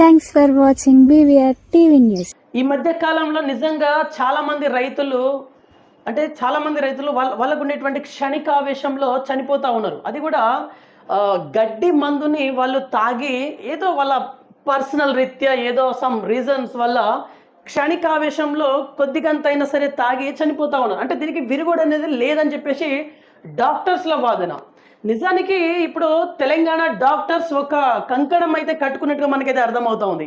Thanks for watching BVR TV news ఈ మధ్య కాలంలో నిజంగా చాలా మంది రైతులు అంటే చాలా మంది రైతులు వాళ్ళ వాళ్ళకు ఉండేటువంటి క్షణికావేశంలో చనిపోతూ ఉన్నారు. అది కూడా గడ్డి మందుని వాళ్ళు తాగి ఏదో వాళ్ళ పర్సనల్ రీత్యా ఏదో సమ్ రీజన్స్ వల్ల క్షణికావేశంలో కొద్దిగంతైనా సరే తాగి చనిపోతా ఉన్నారు. అంటే దీనికి విరుగుడు అనేది లేదని చెప్పేసి డాక్టర్స్ల వాదన. నిజానికి ఇప్పుడు తెలంగాణ డాక్టర్స్ ఒక కంకణం అయితే కట్టుకున్నట్టుగా మనకైతే అర్థమవుతా ఉంది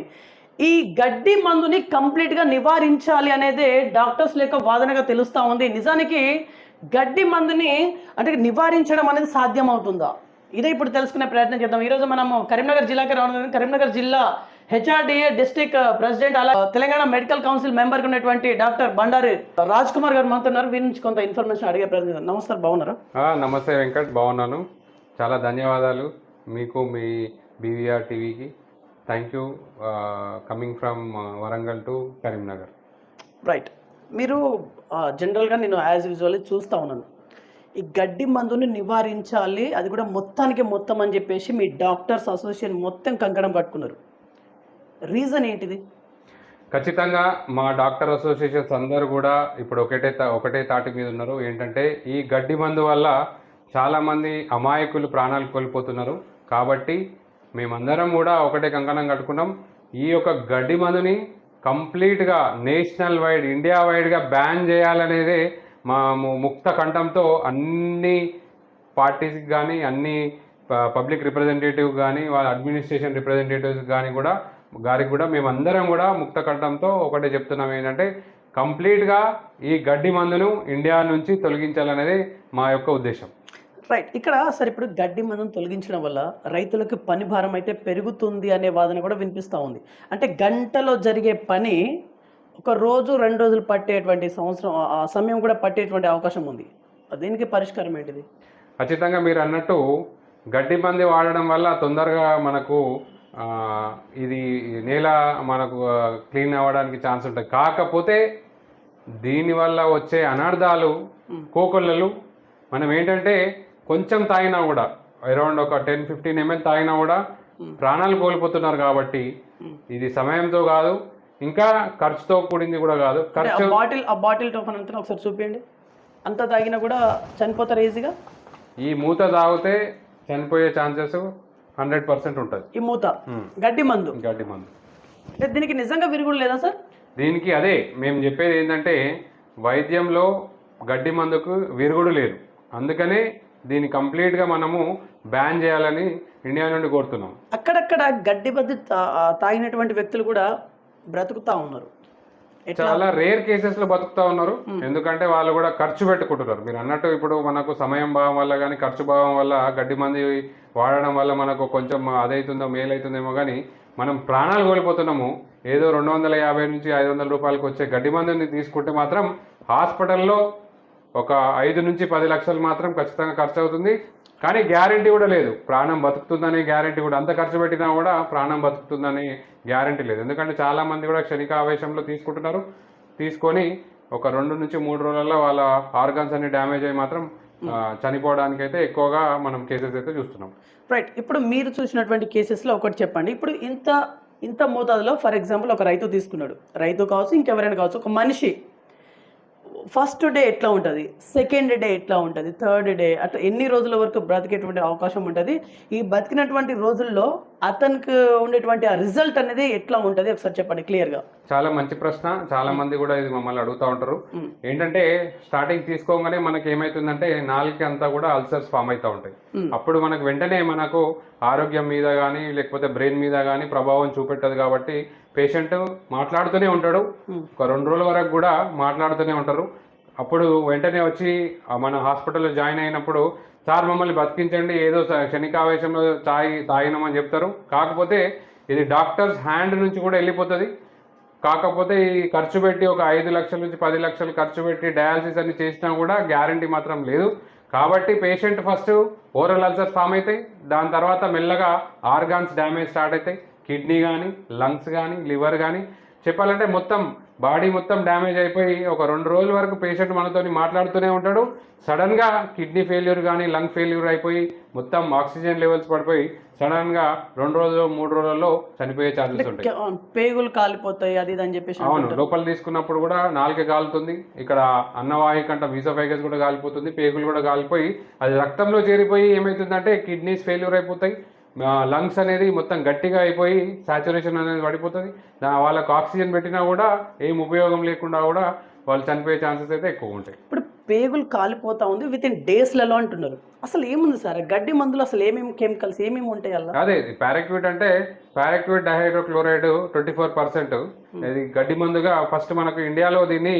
ఈ గడ్డి మందుని కంప్లీట్గా నివారించాలి అనేది డాక్టర్స్ యొక్క వాదనగా తెలుస్తూ ఉంది. నిజానికి గడ్డి మందుని అంటే నివారించడం అనేది సాధ్యం అవుతుందా ఇదే ఇప్పుడు తెలుసుకునే ప్రయత్నం చేద్దాం. ఈరోజు మనము కరీంనగర్ జిల్లాకి రావడం కరీంనగర్ జిల్లా హెచ్ఆర్డిఏ డిస్ట్రిక్ట్ ప్రెసిడెంట్ అలా తెలంగాణ మెడికల్ కౌన్సిల్ మెంబర్ ఉన్నటువంటి డాక్టర్ బండారి రాజ్ కుమార్ గారు మనతో ఉన్నారు. వీరి నుంచి కొంత ఇన్ఫర్మేషన్ అడిగే ప్రయత్నం. నమస్కారం బాగున్నారా? నమస్తే వెంకట్ బాగున్నాను. చాలా ధన్యవాదాలు మీకు మీ బీవీఆర్ టీవీకి. Thank you coming from Warangal to Karimnagar. Right మీరు జనరల్గా నేను యాజ్ యూజువల్ చూస్తూ ఉన్నాను. ఈ గడ్డి మందుని నివారించాలి అది కూడా మొత్తానికి మొత్తం అని చెప్పేసి మీ డాక్టర్స్ అసోసియేషన్ మొత్తం కంకణం కట్టుకున్నారు. రీజన్ ఏంటిది? ఖచ్చితంగా మా డాక్టర్ అసోసియేషన్స్ అందరూ కూడా ఇప్పుడు ఒకటే తా- ఒకటే తాటి మీద ఉన్నారు. ఏంటంటే ఈ గడ్డి మందు వల్ల చాలామంది అమాయకులు ప్రాణాలు కోల్పోతున్నారు. కాబట్టి మేమందరం కూడా ఒకటే కంకణం కట్టుకున్నాం. ఈ యొక్క గడ్డి మందుని కంప్లీట్గా నేషనల్ వైడ్ ఇండియా వైడ్గా బ్యాన్ చేయాలనేదే మా ముక్త కంఠంతో అన్ని పార్టీస్కి కానీ అన్ని పబ్లిక్ రిప్రజెంటేటివ్ కానీ వాళ్ళ అడ్మినిస్ట్రేషన్ రిప్రజెంటేటివ్స్ కానీ కూడా గారికి కూడా మేమందరం కూడా ముక్త కంఠంతో ఒకటే చెప్తున్నాం ఏంటంటే కంప్లీట్గా ఈ గడ్డి మందును ఇండియా నుంచి తొలగించాలనేది మా యొక్క ఉద్దేశం. రైట్. ఇక్కడ సరే ఇప్పుడు గడ్డి మందుని తొలగించడం వల్ల రైతులకు పని భారం అయితే పెరుగుతుంది అనే వాదన కూడా వినిపిస్తూ ఉంది. అంటే గంటలో జరిగే పని ఒక రోజు రెండు రోజులు పట్టేటువంటి సంవత్సరం సమయం కూడా పట్టేటువంటి అవకాశం ఉంది. దీనికి పరిష్కారం ఏంటిది? ఖచ్చితంగా మీరు అన్నట్టు గడ్డి మంది వాడడం వల్ల తొందరగా మనకు ఇది నేల మనకు క్లీన్ అవ్వడానికి ఛాన్స్ ఉంటుంది. కాకపోతే దీనివల్ల వచ్చే అనర్థాలు కోకొల్లలు మనం ఏంటంటే కొంచెం తాగినా కూడా అరౌండ్ ఒక టెన్ ఫిఫ్టీన్ ఎంఎల్ తాగినా కూడా ప్రాణాలు కోల్పోతున్నారు కాబట్టి ఇది సమయంతో కాదు ఇంకా ఖర్చుతో కూడింది కూడా కాదు. ఖర్చు బాటిల్ ఆ బాటిల్ టోఫన్ అంతా ఒకసారి చూపించండి అంత తాగినా కూడా చనిపోతారు ఈజీగా? ఈ మూత తాగితే చనిపోయే ఛాన్సెస్ హండ్రెడ్ పర్సెంట్ ఉంటుంది. ఈ మూత. గడ్డి మందు. గడ్డి మందు. అంటే దీనికి నిజంగా విరుగుడు లేదా సార్? దీనికి అదే మేము చెప్పేది ఏంటంటే వైద్యంలో గడ్డి మందుకు విరుగుడు లేదు. అందుకనే దీన్ని కంప్లీట్గా మనము బ్యాన్ చేయాలని ఇండియా నుండి కోరుతున్నాం. అక్కడక్కడ గడ్డి ఆ తాగినటువంటి వ్యక్తులు కూడా బ్రతుకుతా ఉన్నారు. చాలా రేర్ కేసెస్లో బతుకుతా ఉన్నారు. ఎందుకంటే వాళ్ళు కూడా ఖర్చు పెట్టుకుంటున్నారు. మీరు అన్నట్టు ఇప్పుడు మనకు సమయం భావం వల్ల కానీ ఖర్చు భావం వల్ల గడ్డి మంది వాడడం వల్ల మనకు కొంచెం అదైతుందో మేలు అవుతుందేమో కానీ మనం ప్రాణాలు కోల్పోతున్నాము. ఏదో రెండు వందల యాభై నుంచి ఐదు వందల రూపాయలకు వచ్చే గడ్డి మందుని తీసుకుంటే మాత్రం హాస్పిటల్లో ఒక ఐదు నుంచి పది లక్షలు మాత్రం ఖచ్చితంగా ఖర్చు అవుతుంది కానీ గ్యారంటీ కూడా లేదు. ప్రాణం బతుకుతుందనే గ్యారంటీ కూడా అంత ఖర్చు పెట్టినా కూడా ప్రాణం బతుకుతుందని గ్యారంటీ లేదు. ఎందుకంటే చాలా మంది కూడా క్షణిక ఆవేశంలో తీసుకుంటున్నారు. తీసుకొని ఒక రెండు నుంచి మూడు రోజులలో వాళ్ళ ఆర్గన్స్ అన్ని డ్యామేజ్ అయ్యి మాత్రం ఆ, చనిపోవడానికి అయితే ఎక్కువగా మనం కేసెస్ అయితే చూస్తున్నాం. రైట్ ఇప్పుడు మీరు చూసినటువంటి కేసెస్లో ఒకటి చెప్పండి. ఇప్పుడు ఇంత ఇంత మోతాదులో ఫర్ ఎగ్జాంపుల్ ఒక రైతు తీసుకున్నాడు. రైతు కావచ్చు ఇంకెవరైనా కావచ్చు ఒక మనిషి ఫస్ట్ డే ఎట్లా ఉంటుంది? సెకండ్ డే ఎట్లా ఉంటుంది? థర్డ్ డే అట్లా ఎన్ని రోజుల వరకు బ్రతికేటువంటి అవకాశం ఉంటుంది? ఈ బతికినటువంటి రోజుల్లో అతనికి ఉండేటువంటి ఆ రిజల్ట్ అనేది ఎట్లా ఉంటుంది? ఒకసారి చెప్పండి క్లియర్గా చాలా మంచి ప్రశ్న. చాలా మంది కూడా ఇది మమ్మల్ని అడుగుతూ ఉంటారు. ఏంటంటే స్టార్టింగ్ తీసుకోగానే మనకి ఏమైతుందంటే నాలుగు అంతా కూడా అల్సర్స్ ఫామ్ అవుతూ ఉంటాయి. అప్పుడు మనకు వెంటనే మనకు ఆరోగ్యం మీద కానీ లేకపోతే బ్రెయిన్ మీద కానీ ప్రభావం చూపెట్టదు కాబట్టి పేషెంట్ మాట్లాడుతూనే ఉంటాడు. ఒక రెండు రోజుల వరకు కూడా మాట్లాడుతూనే ఉంటారు. అప్పుడు వెంటనే వచ్చి మన హాస్పిటల్లో జాయిన్ అయినప్పుడు సార్ మమ్మల్ని బతికించండి ఏదో క్షణికావేశంలో తాగి తాగినామని చెప్తారు. కాకపోతే ఇది డాక్టర్స్ హ్యాండ్ నుంచి కూడా వెళ్ళిపోతుంది. కాకపోతే ఈ ఖర్చు పెట్టి ఒక ఐదు లక్షల నుంచి పది లక్షలు ఖర్చు పెట్టి డయాలసిస్ అన్ని చేసినా కూడా గ్యారంటీ మాత్రం లేదు. కాబట్టి patient first oral ulcer form అవుతాయి. దాని తర్వాత మెల్లగా ఆర్గాన్స్ డ్యామేజ్ స్టార్ట్ అవుతాయి. కిడ్నీ కానీ లంగ్స్ కానీ లివర్ కానీ చెప్పాలంటే మొత్తం బాడీ మొత్తం డ్యామేజ్ అయిపోయి ఒక రెండు రోజుల వరకు పేషెంట్ మనతోని మాట్లాడుతూనే ఉంటాడు. సడన్గా కిడ్నీ ఫెయిల్యూర్ కానీ లంగ్ ఫెయిల్యూర్ అయిపోయి మొత్తం ఆక్సిజన్ లెవెల్స్ పడిపోయి సడన్గా రెండు రోజులు మూడు రోజుల్లో చనిపోయే ఛాన్సెస్ ఉంటాయి. పేగులు కాలిపోతాయి అది అని చెప్పేసి అవును. లోపల తీసుకున్నప్పుడు కూడా నాలుక కాలుతుంది. ఇక్కడ అన్నవాయు కంట వీసోఫైగస్ కూడా కాలిపోతుంది. పేగులు కూడా కాలిపోయి అది రక్తంలో చేరిపోయి ఏమవుతుందంటే కిడ్నీస్ ఫెయిల్యూర్ అయిపోతాయి. లంగ్స్ అనేది మొత్తం గట్టిగా అయిపోయి సాచురేషన్ అనేది పడిపోతుంది. దా- వాళ్ళకు ఆక్సిజన్ పెట్టినా కూడా ఏం ఉపయోగం లేకుండా కూడా వాళ్ళు చనిపోయే ఛాన్సెస్ అయితే ఎక్కువ ఉంటాయి. ఇప్పుడు పేగులు కాలిపోతా ఉంది విత్ ఇన్ డేస్లలో అంటున్నారు. అసలు ఏముంది సార్? గడ్డి మందులు అసలు ఏమేమి కెమికల్స్ ఏమేమి ఉంటాయి అలా? అదే పారాక్విట్ అంటే paraquat dihydrochloride twenty four percent ఇది గడ్డి మందుగా ఫస్ట్ మనకు ఇండియాలో దీన్ని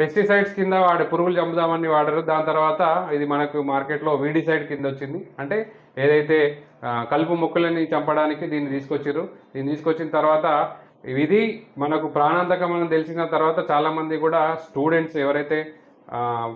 పెస్టిసైడ్స్ కింద వాడి పురుగులు చంపుదామని వాడరు. దాని తర్వాత ఇది మనకు మార్కెట్లో వీడిసైడ్ కింద వచ్చింది. అంటే ఏదైతే కలుపు మొక్కలని చంపడానికి దీన్ని తీసుకొచ్చారు దీన్ని తీసుకొచ్చిన తర్వాత ఇది మనకు ప్రాణాంతకం అని తెలిసిన తర్వాత చాలా మంది కూడా స్టూడెంట్స్ ఎవరైతే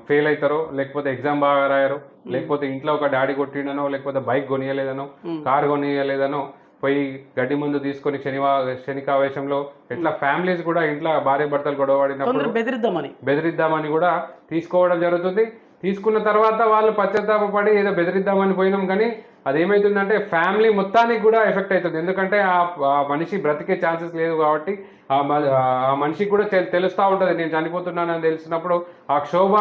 ఫెయిల్ అవుతారో లేకపోతే ఎగ్జామ్ బాగా రాయారో లేకపోతే ఇంట్లో ఒక డాడీ కొట్టిండనో లేకపోతే బైక్ కొనియలేదనో కార్ కొనియలేదనో పోయి గడ్డి మందు తీసుకొని శనివా శనికావేశంలో ఎట్లా ఫ్యామిలీస్ కూడా ఇంట్లో భార్య భర్తలు గొడవ పడినప్పుడు కొందరు బెదిరిద్దామని. బెదిరిద్దామని కూడా తీసుకోవడం జరుగుతుంది. తీసుకున్న తర్వాత వాళ్ళు పశ్చాత్తాపడి ఏదో బెదిరిద్దామని పోయినాం కానీ అదేమవుతుందంటే ఫ్యామిలీ మొత్తానికి కూడా ఎఫెక్ట్ అవుతుంది. ఎందుకంటే ఆ మనిషి బ్రతికే ఛాన్సెస్ లేదు కాబట్టి ఆ ఆ మనిషికి కూడా తెలుస్తూ ఉంటుంది. నేను చనిపోతున్నానని తెలిసినప్పుడు ఆ క్షోభ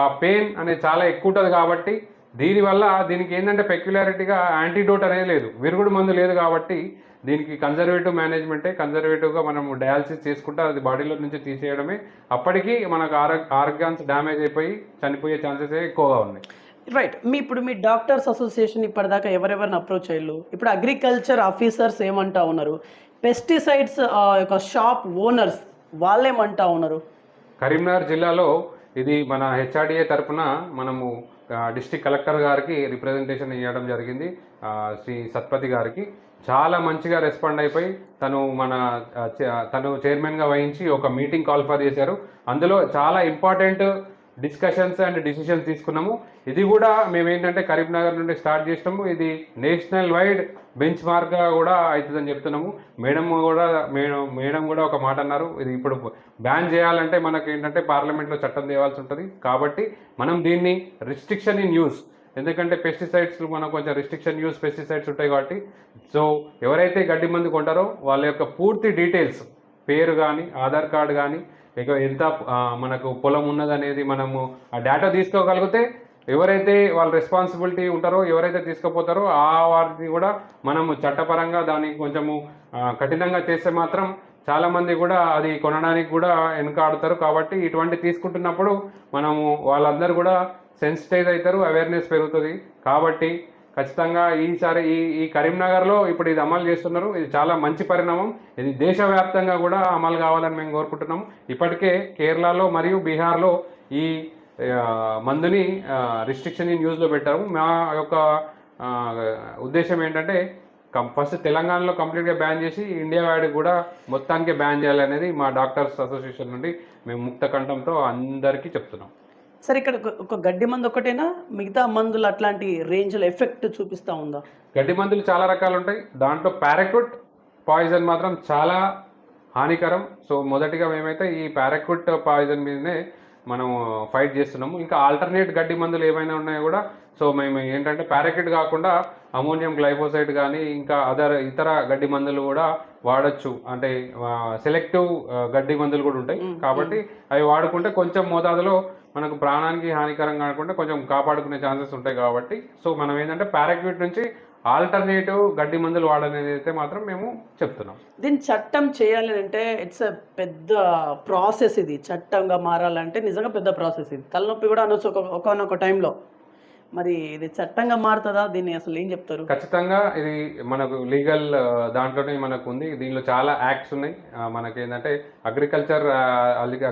ఆ పెయిన్ అనేది చాలా ఎక్కువ ఉంటుంది కాబట్టి దీనివల్ల దీనికి ఏంటంటే పెక్యులారిటీగా యాంటీడోట్ అనేది లేదు. విరుగుడు మందు లేదు కాబట్టి దీనికి కన్జర్వేటివ్ మేనేజ్మెంటే కన్జర్వేటివ్గా మనం డయాలసిస్ చేసుకుంటే అది బాడీలో నుంచి తీసేయడమే. అప్పటికీ మనకు ఆరోగ్య ఆరోగ్యాన్స్ డ్యామేజ్ అయిపోయి చనిపోయే ఛాన్సెస్ ఎక్కువగా ఉన్నాయి. రైట్ మీ ఇప్పుడు మీ డాక్టర్స్ అసోసియేషన్ ఇప్పటిదాకా ఎవరెవరిని అప్రోచ్ అయ్యారు? ఇప్పుడు అగ్రికల్చర్ ఆఫీసర్స్ ఏమంటా ఉన్నారు? పెస్టిసైడ్స్ యొక్క షాప్ ఓనర్స్ వాళ్ళేమంటా ఉన్నారు? కరీంనగర్ జిల్లాలో ఇది మన హెచ్ఆర్డిఏ తరఫున మనము డిస్టిక్ కలెక్టర్ గారికి రిప్రజెంటేషన్ ఇవ్వడం జరిగింది. శ్రీ సత్పతి గారికి. చాలా మంచిగా రెస్పాండ్ అయిపోయి తను మన చే- తను చైర్మన్గా వహించి ఒక మీటింగ్ కాల్ఫర్ చేశారు. అందులో చాలా ఇంపార్టెంట్ డిస్కషన్స్ అండ్ డిసిషన్స్ తీసుకున్నాము. ఇది కూడా మేము ఏంటంటే కరీంనగర్ నుండి స్టార్ట్ చేసినాము. ఇది నేషనల్ వైడ్ బెంచ్ మార్క్గా కూడా అవుతుందని చెప్తున్నాము. మేడం కూడా మేడం మేడం కూడా ఒక మాట అన్నారు. ఇది ఇప్పుడు బ్యాన్ చేయాలంటే మనకి ఏంటంటే పార్లమెంట్లో చట్టం తేవాల్సి ఉంటుంది. కాబట్టి మనం దీన్ని రిస్ట్రిక్షన్ ఇన్ యూస్ ఎందుకంటే పెస్టిసైడ్స్ మనకు కొంచెం రిస్ట్రిక్షన్ యూస్ పెస్టిసైడ్స్ ఉంటాయి కాబట్టి. సో ఎవరైతే గడ్డి మందు కొంటారో వాళ్ళ యొక్క పూర్తి డీటెయిల్స్ పేరు కానీ ఆధార్ కార్డు కానీ ఇక ఎంత మనకు పొలం ఉన్నదనేది మనము ఆ డేటా తీసుకోగలిగితే ఎవరైతే వాళ్ళ రెస్పాన్సిబిలిటీ ఉంటారో ఎవరైతే తీసుకుపోతారో ఆ వారిని కూడా మనము చట్టపరంగా దానికి కొంచెము కఠినంగా చేస్తే మాత్రం చాలామంది కూడా అది కొనడానికి కూడా వెనుకాడుతారు. కాబట్టి ఇటువంటి తీసుకుంటున్నప్పుడు మనము వాళ్ళందరూ కూడా సెన్సిటైజ్ అవుతారు అవేర్నెస్ పెరుగుతుంది. కాబట్టి ఖచ్చితంగా ఈసారి ఈ ఈ కరీంనగర్లో ఇప్పుడు ఇది అమలు చేస్తున్నారు. ఇది చాలా మంచి పరిణామం. ఇది దేశవ్యాప్తంగా కూడా అమలు కావాలని మేము కోరుకుంటున్నాం ఇప్పటికే కేరళలో మరియు బీహార్లో ఈ మందుని రిస్ట్రిక్షన్ ఇన్ యూజ్లో పెట్టారు మా యొక్క ఉద్దేశం ఏంటంటే కం- ఫస్ట్ తెలంగాణలో కంప్లీట్గా బ్యాన్ చేసి ఇండియా వైడ్ కూడా మొత్తానికి బ్యాన్ చేయాలనేది మా డాక్టర్స్ అసోసియేషన్ నుండి మేము ముక్త కంఠంతో అందరికీ చెప్తున్నాం. సరే ఇక్కడ ఒక- ఒక గడ్డి మందు ఒకటేనా? మిగతా మందులు అట్లాంటి రేంజ్లో ఎఫెక్ట్ చూపిస్తూ ఉందా? గడ్డి మందులు చాలా రకాలు ఉంటాయి. దాంట్లో పారాక్విట్ పాయిజన్ మాత్రం చాలా హానికరం. సో మొదటిగా మేమైతే ఈ పారాక్విట్ పాయిజన్ మీదనే మనం ఫైట్ చేస్తున్నాము. ఇంకా ఆల్టర్నేట్ గడ్డి మందులు ఏమైనా ఉన్నాయో కూడా సో మేము ఏంటంటే పారాక్విట్ కాకుండా అమోనియం గ్లైఫోసైడ్ కానీ ఇంకా అదర్ ఇతర గడ్డి మందులు కూడా వాడచ్చు. అంటే సెలెక్టివ్ గడ్డి మందులు కూడా ఉంటాయి. కాబట్టి అవి వాడుకుంటే కొంచెం మోతాదులో మనకు ప్రాణానికి హానికరం కాకుండా కొంచెం కాపాడుకునే ఛాన్సెస్ ఉంటాయి కాబట్టి. సో మనం ఏంటంటే పారాక్విట్ నుంచి ఆల్టర్నేటివ్ గడ్డి మందులు వాడనేది అయితే మాత్రం మేము చెప్తున్నాం. దీన్ని చట్టం చేయాలి అంటే ఇట్స్ అ పెద్ద ప్రాసెస్ ఇది. చట్టంగా మారాలంటే నిజంగా పెద్ద ప్రాసెస్ ఇది. తలనొప్పి కూడా అనొచ్చు ఒక ఒకనొక టైంలో మరి ఇది చట్టంగా మారుతుందా? దీన్ని అసలు ఏం చెప్తారు? ఖచ్చితంగా ఇది మనకు లీగల్ దాంట్లోనే మనకు ఉంది దీనిలో చాలా యాక్ట్స్ ఉన్నాయి. మనకి ఏంటంటే అగ్రికల్చర్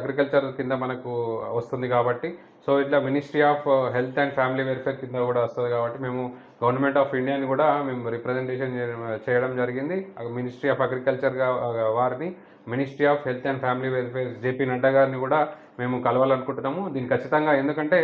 అగ్రికల్చర్ కింద మనకు వస్తుంది కాబట్టి. సో ఇట్లా ministry of health and family welfare కింద కూడా వస్తుంది కాబట్టి మేము గవర్నమెంట్ ఆఫ్ ఇండియాని కూడా మేము రిప్రజెంటేషన్ చేయడం జరిగింది. మినిస్ట్రీ ఆఫ్ అగ్రికల్చర్ వారిని ministry of health and family welfare JP Nadda గారిని కూడా మేము కలవాలనుకుంటున్నాము. దీన్ని ఖచ్చితంగా ఎందుకంటే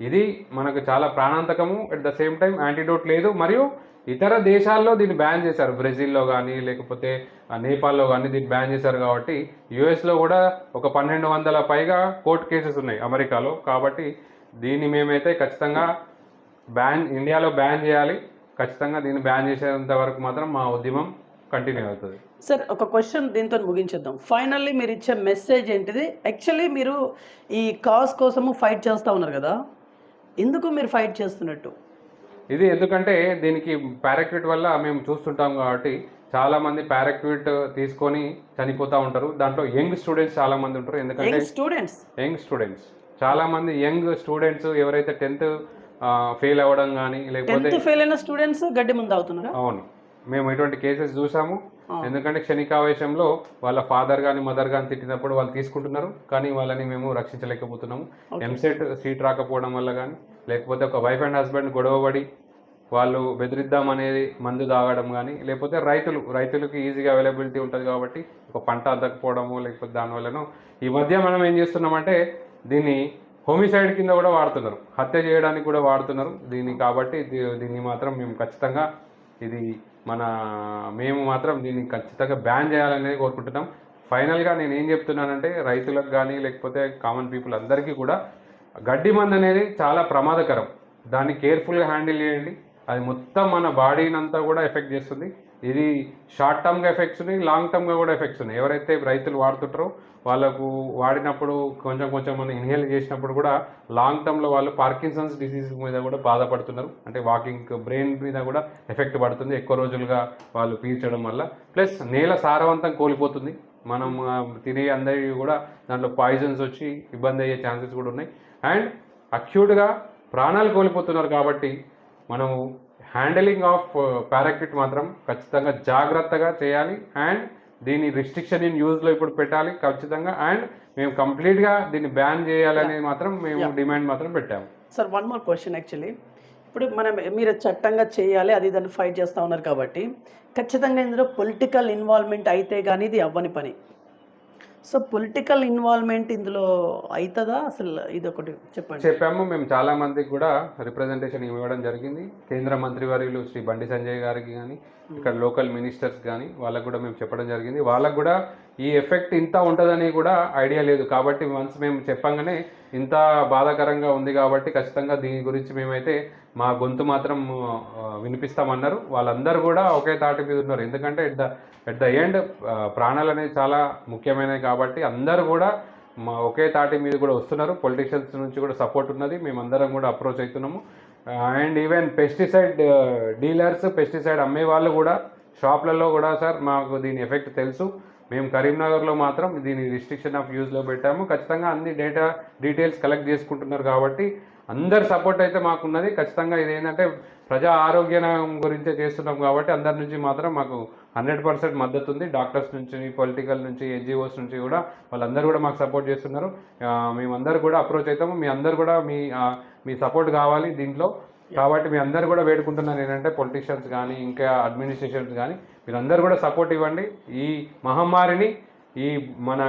ఇది మనకు చాలా ప్రాణాంతకము at the same time antidote లేదు. మరియు ఇతర దేశాల్లో దీన్ని బ్యాన్ చేశారు. బ్రెజిల్లో కానీ లేకపోతే ఆ, నేపాల్లో కానీ దీన్ని బ్యాన్ చేశారు కాబట్టి యుఎస్లో కూడా ఒక పన్నెండు వందల పైగా కోర్టు కేసెస్ ఉన్నాయి అమెరికాలో. కాబట్టి దీన్ని మేమైతే ఖచ్చితంగా బ్యాన్ ఇండియాలో బ్యాన్ చేయాలి. ఖచ్చితంగా దీన్ని బ్యాన్ చేసేంత వరకు మాత్రం మా ఉద్యమం కంటిన్యూ అవుతుంది. సార్ ఒక క్వశ్చన్ దీంతో ముగించేద్దాం. ఫైనల్లీ మీరు ఇచ్చే మెసేజ్ ఏంటిది? యాక్చువల్లీ మీరు ఈ కాజ్ కోసము ఫైట్ చేస్తూ ఉన్నారు కదా? ఎందుకు మీరు ఫైట్ చేస్తున్నట్టు? ఇది ఎందుకంటే దీనికి పారాక్విట్ వల్ల మేము చూస్తుంటాం కాబట్టి చాలా మంది పారాక్విట్ తీసుకొని చనిపోతూ ఉంటారు. దాంట్లో యంగ్ స్టూడెంట్స్ చాలా మంది ఉంటారు. ఎందుకంటే యంగ్ స్టూడెంట్స్ యంగ్ స్టూడెంట్స్. చాలా మంది యంగ్ స్టూడెంట్స్ ఎవరైతే టెన్త్ ఫెయిల్ అవ్వడం కానీ లేకపోతే ఫెయిల్ అయిన స్టూడెంట్స్ గడ్డి ముందు అవుతున్నారా? అవును. మేము ఇటువంటి కేసెస్ చూసాము. ఎందుకంటే క్షణికావేశంలో వాళ్ళ ఫాదర్ కానీ మదర్ కానీ తిట్టినప్పుడు వాళ్ళు తీసుకుంటున్నారు. కానీ వాళ్ళని మేము రక్షించలేకపోతున్నాము. ఎంసెట్ సీట్ రాకపోవడం వల్ల కానీ లేకపోతే ఒక వైఫ్ అండ్ హస్బెండ్ గొడవపడి వాళ్ళు బెదిరిద్దాం అనేది మందు తాగడం కానీ లేకపోతే రైతులు రైతులకి ఈజీగా అవైలబిలిటీ ఉంటుంది కాబట్టి ఒక పంట అద్దకపోవడము లేకపోతే దానివల్లనో ఈ మధ్య మనం ఏం చేస్తున్నామంటే దీన్ని హోమిసైడ్ కింద కూడా వాడుతున్నారు. హత్య చేయడానికి కూడా వాడుతున్నారు దీన్ని కాబట్టి దీన్ని మాత్రం మేము ఖచ్చితంగా ఇది మన మేము మాత్రం దీన్ని ఖచ్చితంగా బ్యాన్ చేయాలనేది కోరుకుంటున్నాం. ఫైనల్గా నేను ఏం చెప్తున్నానంటే రైతులకు కానీ లేకపోతే కామన్ పీపుల్ అందరికీ కూడా గడ్డి మందు అనేది చాలా ప్రమాదకరం. దాన్ని కేర్ఫుల్గా హ్యాండిల్ చేయండి. అది మొత్తం మన బాడీని అంతా కూడా ఎఫెక్ట్ చేస్తుంది. ఇది షార్ట్ టర్మ్గా ఎఫెక్ట్స్ ఉన్నాయి లాంగ్ టర్మ్గా కూడా ఎఫెక్ట్స్ ఉన్నాయి. ఎవరైతే రైతులు వాడుతుంటారో వాళ్ళకు వాడినప్పుడు కొంచెం కొంచెం మనం ఇన్హేల్ చేసినప్పుడు కూడా లాంగ్ టర్మ్లో వాళ్ళు పార్కిన్సన్స్ డిసీజ్ మీద కూడా బాధపడుతున్నారు. అంటే వాకింగ్ బ్రెయిన్ మీద కూడా ఎఫెక్ట్ పడుతుంది. ఎక్కువ రోజులుగా వాళ్ళు పీల్చడం వల్ల. ప్లస్ నేల సారవంతం కోల్పోతుంది. మనం తినే అందరివి కూడా దాంట్లో పాయిజన్స్ వచ్చి ఇబ్బంది అయ్యే ఛాన్సెస్ కూడా ఉన్నాయి. అండ్ అక్యూట్గా ప్రాణాలు కోల్పోతున్నారు కాబట్టి మనము హ్యాండిలింగ్ ఆఫ్ పారాక్విట్ మాత్రం ఖచ్చితంగా జాగ్రత్తగా చేయాలి. అండ్ దీని రిస్ట్రిక్షన్ ఇన్ యూజ్లో ఇప్పుడు పెట్టాలి ఖచ్చితంగా. అండ్ మేము కంప్లీట్గా దీన్ని బ్యాన్ చేయాలనేది మాత్రం మేము డిమాండ్ మాత్రం పెట్టాము. Sir one more question actually. ఇప్పుడు మనం మీరు చట్టంగా చేయాలి అది దాన్ని ఫైట్ చేస్తూ ఉన్నారు కాబట్టి ఖచ్చితంగా ఇందులో పొలిటికల్ ఇన్వాల్వ్మెంట్ అయితే కానీ ఇది అవ్వని పని. సో పొలిటికల్ ఇన్వాల్వ్మెంట్ ఇందులో అవుతుందా అసలు ఇది ఒకటి చెప్పండి. చెప్పాము. మేము చాలా మందికి కూడా రిప్రజెంటేషన్ ఇవ్వడం జరిగింది. కేంద్ర మంత్రివర్యులు శ్రీ బండి సంజయ్ గారికి కానీ ఇక్కడ లోకల్ మినిస్టర్స్ కానీ వాళ్ళకు కూడా మేము చెప్పడం జరిగింది. వాళ్ళకు కూడా ఈ ఎఫెక్ట్ ఇంత ఉంటుందని కూడా ఐడియా లేదు. కాబట్టి వన్స్ మేము చెప్పంగానే ఇంత బాధాకరంగా ఉంది కాబట్టి ఖచ్చితంగా దీని గురించి మేమైతే మా గొంతు మాత్రం వినిపిస్తామన్నారు. వాళ్ళందరూ కూడా ఒకే తాటి మీద ఉన్నారు. ఎందుకంటే at the at the end ప్రాణాలు అనేవి చాలా ముఖ్యమైనవి కాబట్టి అందరూ కూడా మా ఒకే తాటి మీద కూడా వస్తున్నారు. పొలిటీషియన్స్ నుంచి కూడా సపోర్ట్ ఉన్నది. మేమందరం కూడా అప్రోచ్ అవుతున్నాము. And even pesticide dealers pesticide అమ్మే వాళ్ళు కూడా షాప్లలో కూడా సార్ మాకు దీని ఎఫెక్ట్ తెలుసు. మేము కరీంనగర్లో మాత్రం దీని రిస్ట్రిక్షన్ ఆఫ్ యూజ్లో పెట్టాము. ఖచ్చితంగా అన్ని డేటా డీటెయిల్స్ కలెక్ట్ చేసుకుంటున్నారు కాబట్టి అందరి సపోర్ట్ అయితే మాకున్నది. ఖచ్చితంగా ఇది ఏంటంటే ప్రజా ఆరోగ్యం గురించే చేస్తున్నాం కాబట్టి అందరి నుంచి మాత్రం మాకు హండ్రెడ్ పర్సెంట్ మద్దతు ఉంది. డాక్టర్స్ నుంచి పొలిటికల్ నుంచి ఎన్జిఓస్ నుంచి కూడా వాళ్ళందరూ కూడా మాకు సపోర్ట్ చేస్తున్నారు. మేమందరూ కూడా అప్రోచ్ అవుతాము. మీ అందరు కూడా మీ మీ సపోర్ట్ కావాలి దీంట్లో. కాబట్టి మీ అందరు కూడా వేడుకుంటున్నాను ఏంటంటే పొలిటీషియన్స్ కానీ ఇంకా అడ్మినిస్ట్రేషన్స్ కానీ మీరందరూ కూడా సపోర్ట్ ఇవ్వండి. ఈ మహమ్మారిని ఈ మన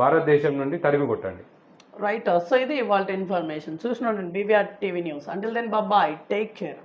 భారతదేశం నుండి తరిమి కొట్టండి. రైట్ సో ఇది ఇవాళ information చూసినండి BVR TV news until then bye take care